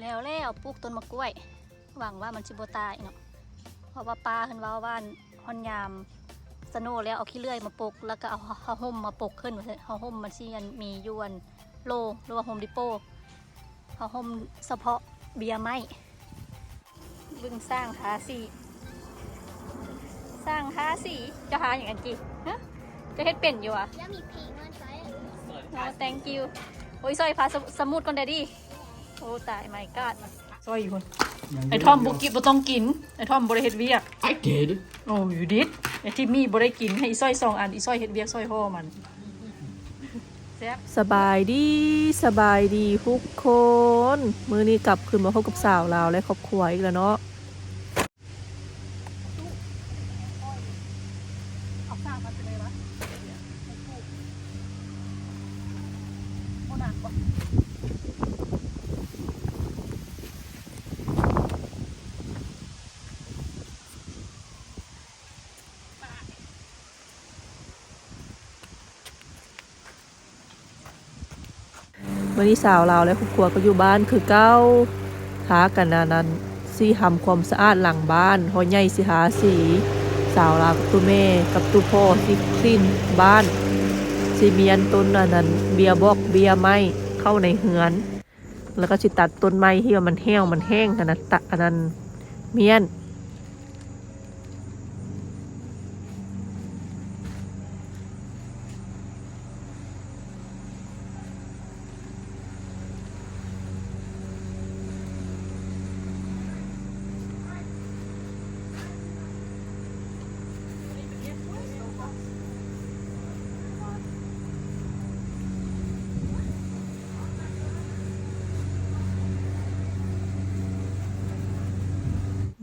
แล้วแล้วปลูกต้นมะกล้วย หวังว่ามันสิบ่ตายเนาะเพราะว่าป้าเพิ่นว่าว่านฮอนยามสโนว์แล้วเอาขี้เลื่อยมาปลูกแล้วก็เอาเอาห่มมาปลูกขึ้นว่าซั่นเอาห่มมันสิอันมีอยวนโลหรือว่าโฮมดิโปเอาห่มเฉพาะเบียร์ไม้บึงสร้างทาสีสร้างทาสีจะหาอย่างอันจีฮะจะเฮ็ดเป็นอยู่อะแล้วมีเพลงมันใช้โอ้ thank you โอ้ยซอยพาสสมุดก่อนเดดดี้ โอ้ตายไม่กาดซอยอยู่คนไอ้ทอมบุกิบ่ต้องกิน ไอ้ทอมบ่ได้เฮ็ดเวียก I did. โอ้อยู่ดิดไอ้ที่มีบ่ได้กินให้อีซอยสองอันอีซอยเฮ็ดเวียกซอยห่อมันแซ่บสบายดีสบายดีทุกคน มื้อนี้กลับคืนมาพบกับสาวลาวและครอบครัวอีกแล้วเนาะ เอาสร้างมาไปเลยวะโอ้หนักว่ะ มื้อ นี้สาวลาวและครอบครัวก็อยู่บ้านคือเก้าหากันนานั้นสิทำความสะอาดหลังบ้านพอใหญ่สิหาสี สาวลาวกับตัวแม่กับตัวพ่อสิคลีนบ้านสิเมียนต้นอันนั้น เบียบอกเบียไม้เข้าในเฮือน แล้วก็สิตัดต้นไม้ที่ว่ามันแห้วมันแห้งอันนั้นตัดอันนั้นเมียน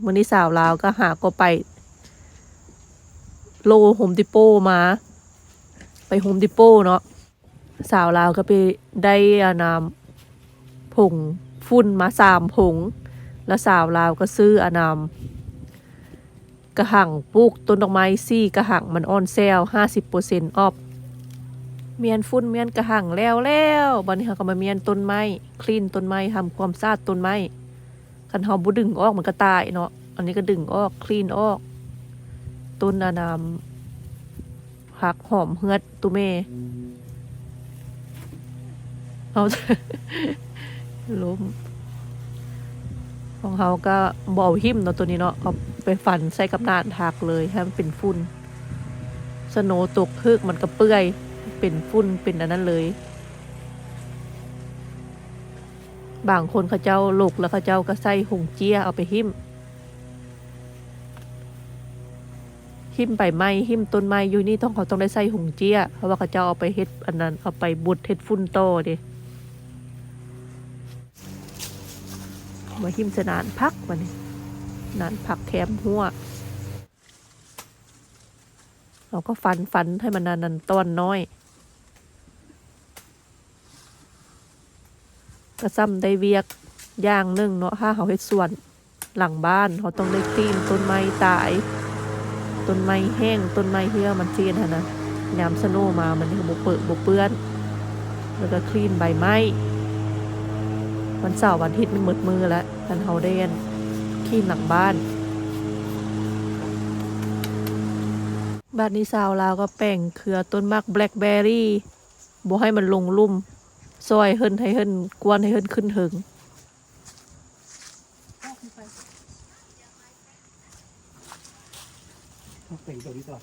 วันนี้สาวลาวก็หาก็ไป โลโฮมดิโปมา ไปโฮมดิโปเนาะสาวลาวก็ไปได้อนามผงฝุ่นมาสามผง แล้วสาวลาวก็ซื้ออนามกระหังปลูกต้นดอกไม้ซี่กระหังมันออนเซลห้าสิบเปอร์เซ็นต์ออฟเมียนฝุ่นเมียนกระหังแล้วแล้วบันนี้เขาก็มาเมียนต้นไม้ คลีนต้นไม้ทำความสะอาดต้นไม้ คันเฮาบ่ดึงออกมันก็ตายเนาะอันนี้ก็ดึงออกคลีนออก ต้นนานามผักหอมเฮือดตุเมเอาล้มของเขาก็บเอาหิมเนาะตัวนี้เนาะเอาไปฝันใส่กับนานทักเลยให้มันเป็นฝุ่นสโนตกพึกมันก็เปื่อย เป็นฝุ่นเป็นอันนั้นเลย บางคนเขาเจ้าลูกแล้วเขาเจ้าก็ใส่หงเจียเอาไปหิ้มหิ้มใบไม้หิ้มต้นไม้อยู่นี่ต้องเขาต้องได้ใส่หงเจียเพราะว่าเขาเจ้าเอาไปเฮ็ดอันนั้นเอาไปบุดเฮ็ดฟุ้นโตดิมาหิ้มสนานพักวันนี้นานพักแคมหัวเราก็ฟันฟันให้มันนานนันต้นน้อย ก็ซ้ำได้เวียกอย่างหนึ่งเนาะถ้าเขาเฮ็ดสวนหลังบ้านเขาต้องได้คลีนต้นไม้ตายต้นไม้แห้งต้นไม้เหี่ยวมันเจียนนะยามสโนว์มามันก็บ่เปิดบ่เปื้อน แล้วก็คลีนใบไม้วันเสาร์วันอาทิตย์มันหมดมือแล้วทันเฮาได้อันคลีนหลังบ้านบ้านนี้สาวลาวก็แป้งเครือต้นมักแบล็คเบอร์รี่บ่ให้มันลงลุ่ม ซอยเฮินให้เฮินกวนให้เฮินขึ้นถึงเป็นตัวนี้ต่อ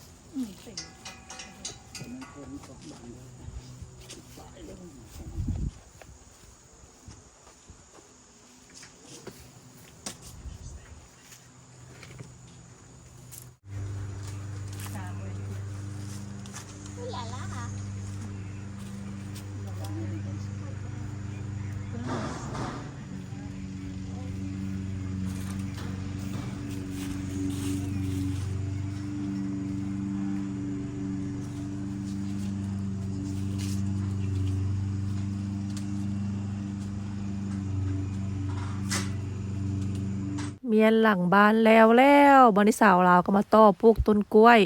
เมียนหลังบ้านแล้วแล้วบริสาวลาวก็มาต่อปลูกต้นกล้วย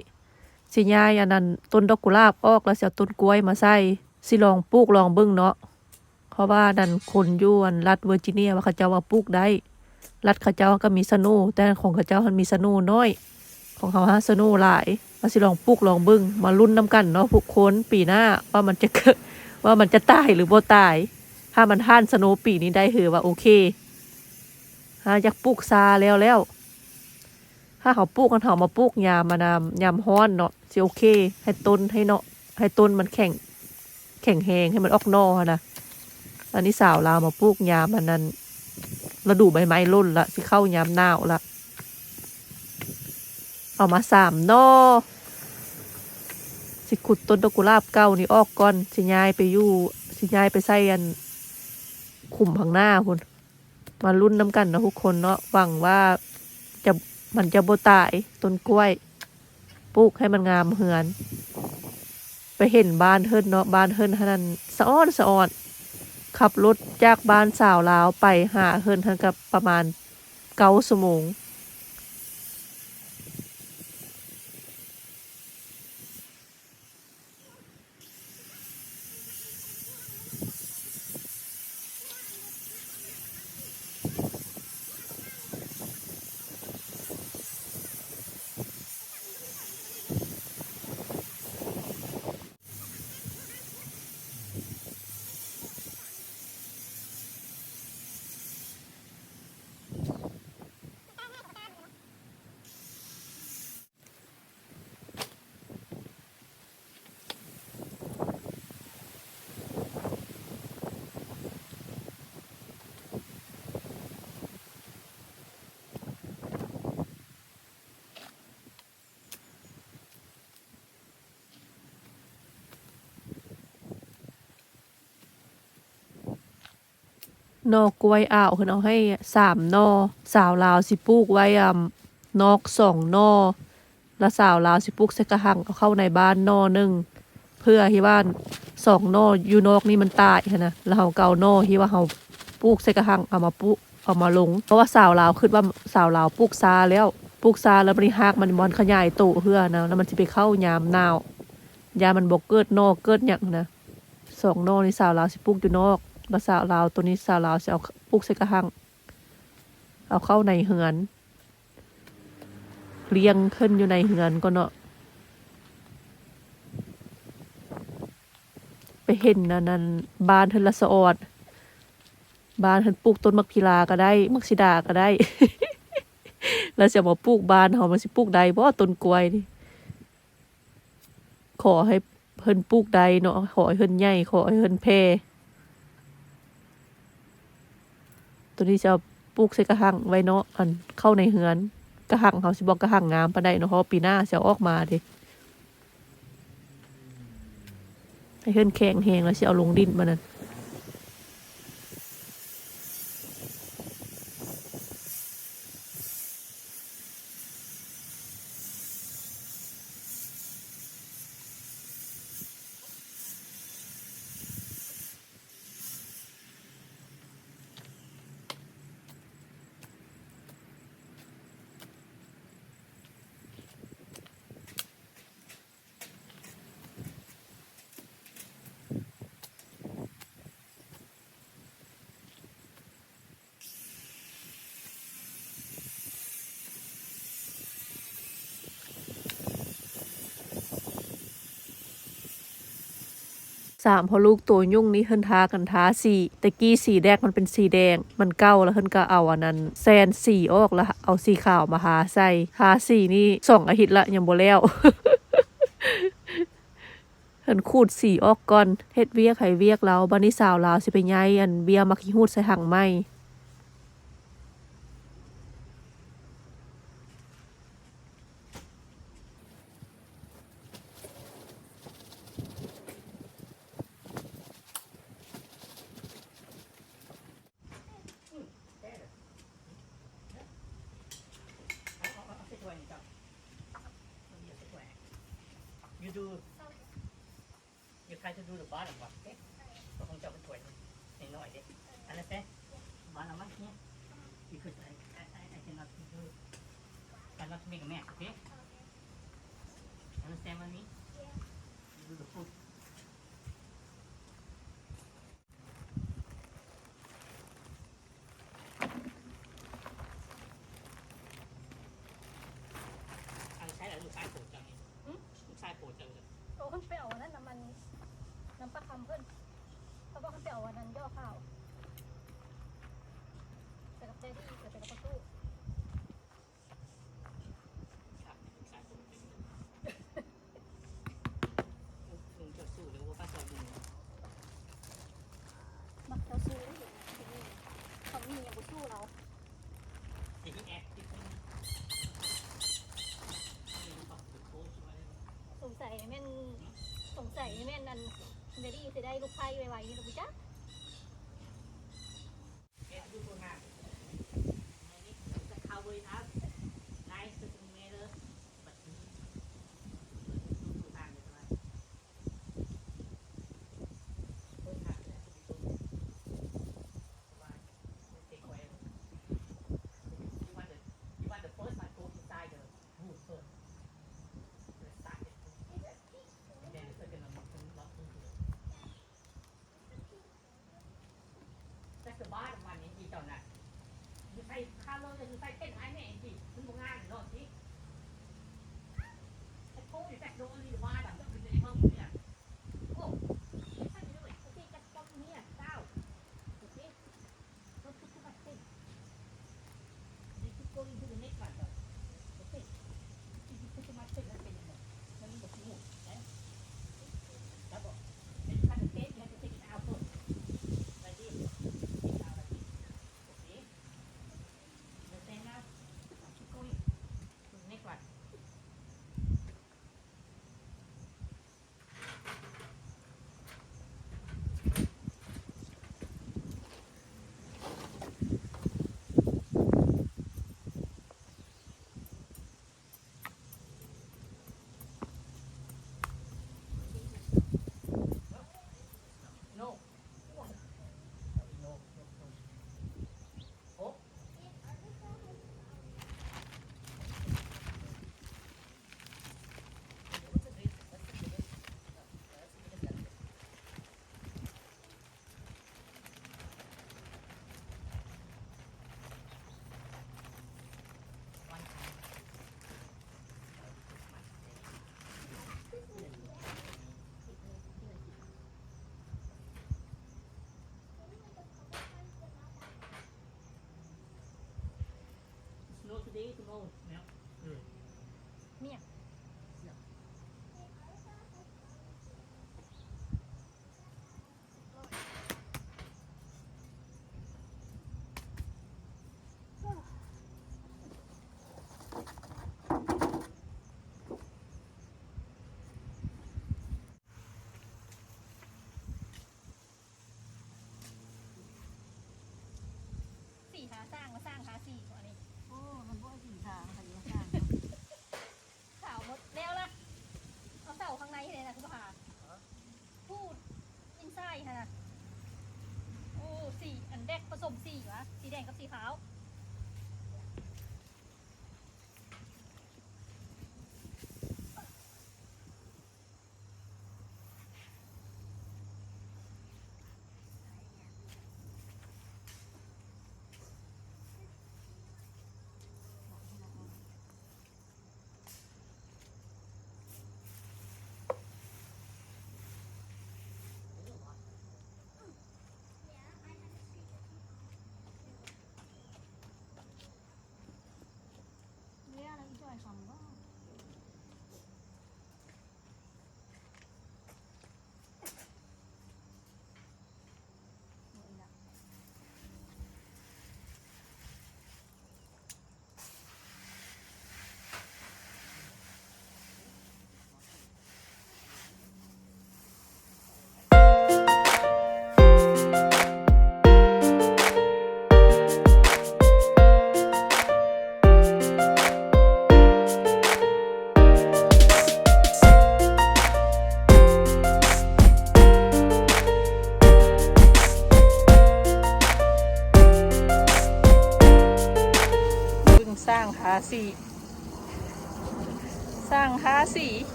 สิยายอันนั้นต้นดอกกุหลาบออกแล้วเสียต้นกล้วยมาใส่สิลองปลูกลองเบิ่งเนาะเพราะว่าดันคนยู่อันรัฐเวอร์จิเนียว่าเขาเจ้าว่าปลูกได้ รัฐเขาเจ้าก็มีสนูแต่ของเขาเจ้ามันมีสนูน้อย ของเขาฮะสนูหลายมาสิลองปลูกลองเบึ้งมาลุ้นน้ำกันเนาะผู้คนปีหน้าว่ามันจะเกิดว่ามันจะตายหรือบ่ตาย ถ้ามันท่านสนว์ปีนี้ได้เหอว่าโอเค อยากปลูกซาแล้วแล้ว ถ้าเขาปลูกกันเขามาปลูกยามานามยามฮ้อนเนาะสิโอเค ให้ต้นให้เนาะให้ต้นมันแข็ง แข็งแหงให้มันออกนอหั้นะอันนี้สาวลาวมาปลูกยามันนั้นฤดูใบไม้ร่นละสิเข้ายามหนาวละเอามาสามนอสิขุดต้นดอกกุหลาบเก่านี่ออกก่อน สิย้ายไปอยู่ สิย้ายไปใส่อัน ขุมพังหน้าคุณ มาลุ้นน้ำกันนะทุกคนเนาะหวังว่าจะมันจะโบ่ตายต้นกล้วยปลูกให้มันงามเหือน ไปเห็นบ้านเฮิรนเนาะบ้านเฮิรนท่านั้นสะอ้อนสะอ้อนขับรถจากบ้านสาวลาวไปหาเฮิรนท่านกับประมาณเก้าสมง นอกกล้วยอ้าวเพิ่นเอาให้สามนอสาวลาวสิปลูกไว้อ่ำนอกสองนอแล้วสาวลาวสิปลูกใส่กระหังเอาเข้าในบ้านนอหนึ่งเพื่อที่ว่าสองนออยู่นอกนี่มันตายนะแล้วเราเกานอที่ว่าเราปลูกใส่กระหังเอามาปลูกเอามาลง เพราะว่าสาวลาวคิดว่าสาวลาวปลูกซาแล้วปลูกซาแล้วมันหักมันบอลขยายโตเพื่อนะแล้วมันสิไปเข้ายามหนาวยามันบกเกิดนอกเกิดหยังนะสองนอนี่สาวลาวสิปลูกอยู่นอก แล้วสาวลาวตัวนี้สาวลาวจะเอาปลูกใส่กระหัง เอาเข้าในเหือนเลี้ยงขึ้นอยู่ในเหือนก็เนาะไปเห็นนั่นนั่นบานเทนละสะออดบานเทนปลูกต้นมักพิลาก็ได้ มักซิดาก็ได้ แล้วจะมาปลูกบานเขามันสิปลูกใดเพราะต้นกล้วยนี่ขอให้เพิ่นปลูกใดเนาะขอให้เพิ่นใหญ่ขอให้เพิ่นแพร่ ตัวนี้จะปลูกใส่กระหังไว้เนาะอันเข้าในเฮือนกระหังเขาสิบอกกระหังงามปานใดเนาะเพราะปีหน้าจะเอาออกมาดิให้เฮือนแข็งแหงแล้วสิเอาลงดินมานั่น สามพอลูกตัวยุ่งนี้เฮินทากันท้าสีตะกี้สีแดงมันเป็นสีแดง มันเก้าแล้วเฮินก็เอาอันนั้นแซนสีออกแล้วเอาสีขาวมาหาใส่ทาสีนี่สองอาทิตย์ละยังบ่แล้วเฮินขูดสีออกก่อนเฮ็ดเวียกไขเวียกแล้วบันนี้สาวลาวสิไปย้ายอันเบียมักขี้หูดใส่หังไม้ cannot make a mess, okay? Understand what I mean? You do the food. แม่นสงสัยแม่นอันเบอดีจะได้ลูกไผ่ไวๆนี่หรอจ๊ะ สบายวันนี้ดีตอนนั้นอยู่ใส่ข้าวโลยอยู่ใส่เป็นไอ้แม่เองดีคุณบ่ง่านหรอกสิแต่โค้งอยู่แต่โดนหรือว่าแบบต้องเป็นในงเนี่ยโอ้ท่านนี่ด้วยที่จะต้องเนี่ยเจ้าดูสิรถทุกกคันสิดีทุกคนทุ date most.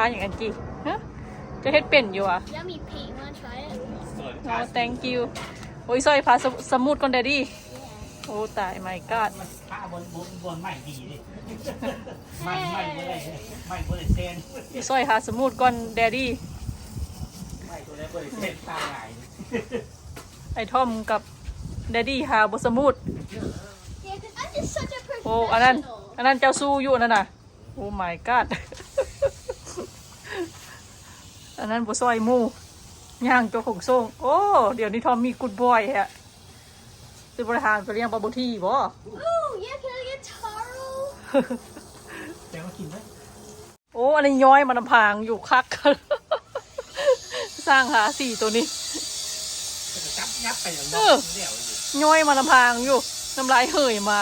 าอย่างอันกี้ฮะจะเฮ็ดเป็นอยู่อะ Yummy pink. You โอ้ thank you โอ้ยซอยพาสมุสมูทก่อนเดดี้โอ้ตาย my god มันผ้าบนบนบนใหม่ดีดิใหม่ใหม่บนอไรใหม่บนเซนโอ้ยซอยพาสมูทก่อนเดดี้ใหม่ตัวไหนบนเซนตาไหลไอทอมกับเดดี้หาบสมูทโอ้อันนั้น อันนั้นเจ้าสู้อยู่นั่นน่ะ โอ้ my god อันนั้นบ่ซอยหมู่ย่างเจ้าของส่งโอ้ เดี๋ยวนี้ทอมมีกุดบอยฮะสิบริหารไปเลี้ยงบาร์บูที่บ่ Oh, yeah, can I get taro? แต่ว่ากินไหมโอ้อันนี้ย้อยมันำพางอยู่คัก สร้างหาสี่ตัวนี้ก็จะจับยับไปอย่างเอนี้อเดี่ยวอยู่ย้อยมันำพางอยู่ น้ำลายเห่ยมา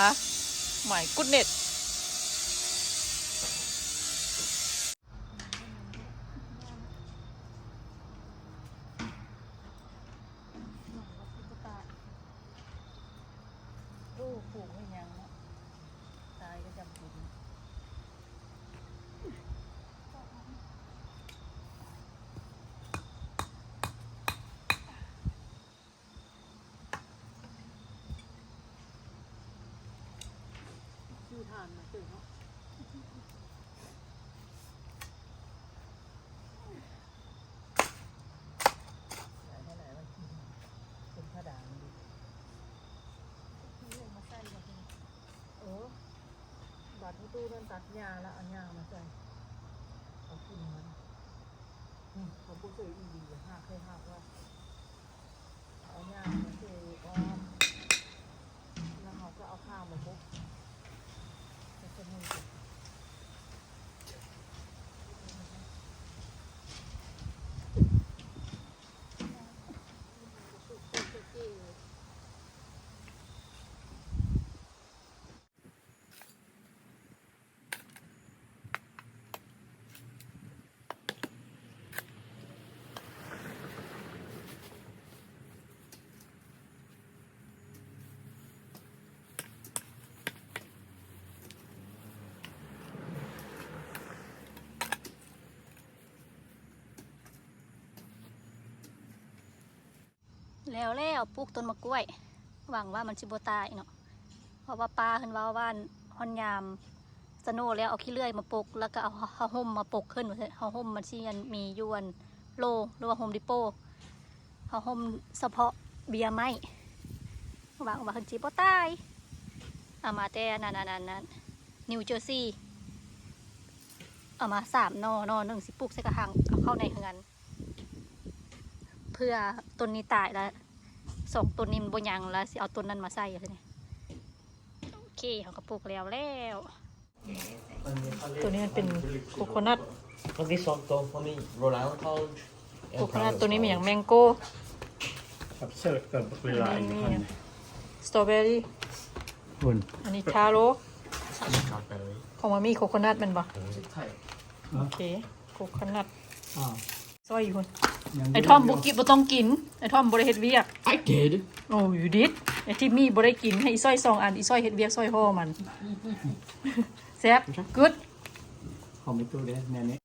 หมายกุดเน็ต โอ้ปลูกไม่ยังเนาะตายก็จำปลูก ชื่อทานมาตื่นเนาะหลายเท่าไหร่วันที่เป็นผ้าด่างดีมาใส่แบบนี้เออบัดประตูนั่นตัดหญ้าแล้วเอาหญ้ามาใส่เอาขึ้นมันอืมผมพูดเคยอีดีหักเคยหักว่าเอาหญ้ามาใส่อ้อมแล้วเขาก็เอาข้าวมาปุ๊บ จ แล้วแล้วปลูกต้นมะกล้วย หวังว่ามันสิบตายเนาะเพราะว่าป้าเพิ่นว่าว่านฮอนยามสโนแล้วเอาขี้เลื่อยมาปลูกแล้วก็เอาเอาห่มมาปลูกขึ้นว่าซั่นเอาห่มมันสิยันมียวนโลหรือว่าโฮมดิโปเอาห่มเฉพาะเบียร์ไม้หวังว่าเพิ่นสิบ่ตายเอามาแต่นั่นนั่นนั่นนั่นนิวเจอร์ซีย์เอามาสามนอนอหนึ่งสิปลูกใส่กระถางเอาเข้าในเฮือน เพื่อต้นนี้ตายแล้วสองต้นนี้มันบยังแล้วสิเอาต้นนั้นมาใส่อะไรเนี่ยโอเคเขาก็ปลูกแล้วแล้วตัวนี้มันเป็นโคโคนัท Kan vi sånt då får ni rolla out all โคโคนัทตัวนี้มีอย่างแมงโก้กับเสิร์ฟกับเวลาอีกครั้งสตรอเบอรี่คุณอันนี้ทาโร่ Blackberry ของมามีโคโคนัทแมันบ่ Thai โอเคโคโคนัทอ่า ซอยอยู่คนไอ้ทอมบุกิบ่ต้องกิน ไอ้ทอมบ่ได้เฮ็ดเวียก I did โอ้อยู่ดิดไอ้ที่มีบ่ได้กินให้อีซอยสองอันอีซอยเฮ็ดเวียกซอยห่อมันแซ่บ good ขอไม่ตู้เด้แน่นี้